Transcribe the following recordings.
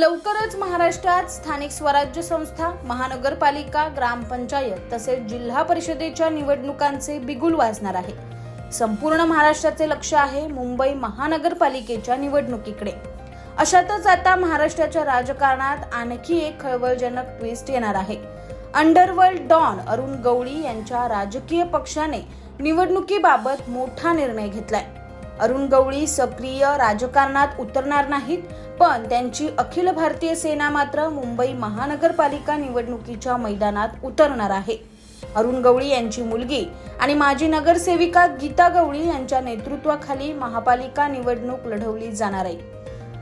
लवकरच महाराष्ट्रात स्थानिक स्वराज्य संस्था महानगरपालिका ग्रामपंचायत तसेच जिल्हा परिषदेच्या निवडणुकांचे बिगुल वाजणार आहे. संपूर्ण महाराष्ट्राचे लक्ष आहे मुंबई महानगरपालिकेच्या निवडणुकीकडे. अशातच आता महाराष्ट्राच्या राजकारणात आणखी एक खळबळजनक ट्विस्ट येणार आहे. अंडरवर्ल्ड डॉन अरुण गवळी यांच्या राजकीय पक्षाने निवडणुकीबाबत मोठा निर्णय घेतलाय. अरुण गवळी सक्रिय राजकारणात उतरणार नाहीत पण त्यांची अखिल भारतीय सेना मात्र मुंबई महानगरपालिका निवडणुकीच्या मैदानात उतरणार आहे. अरुण गवळी यांची मुलगी आणि माजी नगरसेविका गीता गवळी यांच्या नेतृत्वाखाली महापालिका निवडणूक लढवली जाणार आहे.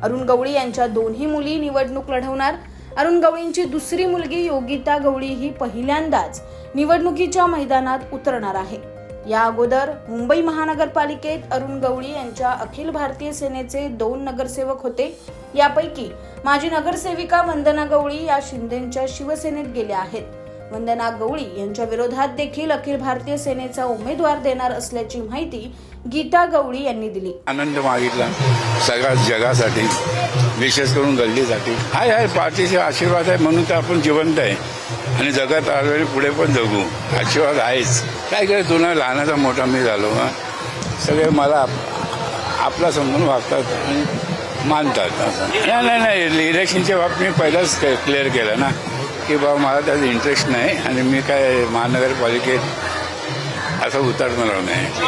अरुण गवळी यांच्या दोन्ही मुली निवडणूक लढवणार. अरुण गवळींची दुसरी मुलगी योगिता गवळी ही पहिल्यांदाच निवडणुकीच्या मैदानात उतरणार आहे. या अगोदर मुंबई महानगरपालिकेत अरुण गवळी यांच्या अखिल भारतीय सेनेचे दोन नगरसेवक होते. यापैकी माजी नगरसेविका वंदना गवळी या शिंदेच्या शिवसेनेत गेल्या आहेत. वंदना गवळी यांच्या विरोधात देखील अखिल भारतीय सेनेचा उमेदवार देणार असल्याची माहिती गीता गवळी यांनी दिली. आनंद मागितला. सगळ्या जगासाठी विशेष करून गल्लीसाठी. हाय हाय पार्टीचे आशीर्वाद आहे म्हणून तर आपण जिवंत आहे. आणि जगात आलेले पुढे पण जगू. आशीर्वाद आहेच. काय काय तुला लहानाचा मोठा मी झालो सगळे मला आपला समजून वागतात आणि मानतात. नाही नाही नाही इलेक्शनच्या बाबतीत मी पहिलाच क्लिअर केलं ना. की बाबा मला त्यात इंटरेस्ट नाही आणि मी काय महानगरपालिकेत असं उतरणार नाही.